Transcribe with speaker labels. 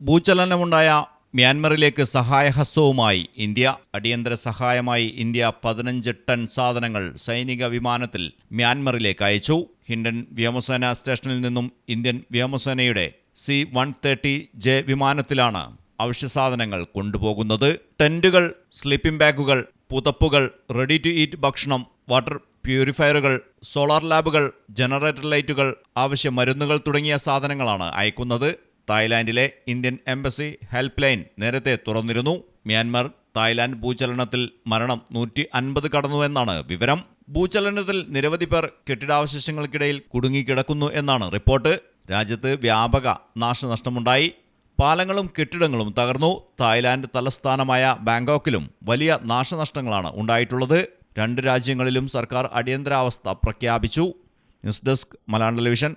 Speaker 1: ഭൂചലനമുണ്ടായ മ്യാൻമറിലേക്ക് സഹായഹസ്തവുമായി India അടിയന്തര സഹായമായി India പതിനഞ്ച് ടൺ സാധനങ്ങൾ സൈനിക വിമാനത്തിൽ മ്യാൻമറിലേക്ക് അയച്ചു. ഹിൻഡൻ വ്യോമസേന സ്റ്റേഷനിൽ നിന്നും ഇന്ത്യൻ വ്യോമസേനയുടെ സി വൺ തേർട്ടി ജെ വിമാനത്തിലാണ് അവശ്യസാധനങ്ങൾ കൊണ്ടുപോകുന്നത്. ടെന്റുകൾ സ്ലീപ്പിംഗ് ബാഗുകൾ പുതപ്പുകൾ റെഡി ടു ഈറ്റ് ഭക്ഷണം വാട്ടർ പ്യൂരിഫയറുകൾ സോളാർ ലാബുകൾ ജനറേറ്റർ ലൈറ്റുകൾ ആവശ്യ മരുന്നുകൾ തുടങ്ങിയ സാധനങ്ങളാണ് അയക്കുന്നത്. തായ്ലാന്റിലെ ഇന്ത്യൻ എംബസി ഹെൽപ്പ് ലൈൻ നേരത്തെ തുറന്നിരുന്നു. മ്യാൻമർ തായ്ലാന്റ് ഭൂചലനത്തിൽ മരണം നൂറ്റി അൻപത് കടന്നുവെന്നാണ് വിവരം. ഭൂചലനത്തിൽ നിരവധി പേർ കെട്ടിടാവശിഷ്ടങ്ങൾക്കിടയിൽ കുടുങ്ങിക്കിടക്കുന്നു എന്നാണ് റിപ്പോർട്ട്. രാജ്യത്ത് വ്യാപക നാശനഷ്ടമുണ്ടായി. പാലങ്ങളും കെട്ടിടങ്ങളും തകർന്നു. തായ്ലാന്റ് തലസ്ഥാനമായ ബാങ്കോക്കിലും വലിയ നാശനഷ്ടങ്ങളാണ് ഉണ്ടായിട്ടുള്ളത്. രണ്ട് രാജ്യങ്ങളിലും സർക്കാർ അടിയന്തരാവസ്ഥ പ്രഖ്യാപിച്ചു. News desk Malayalam television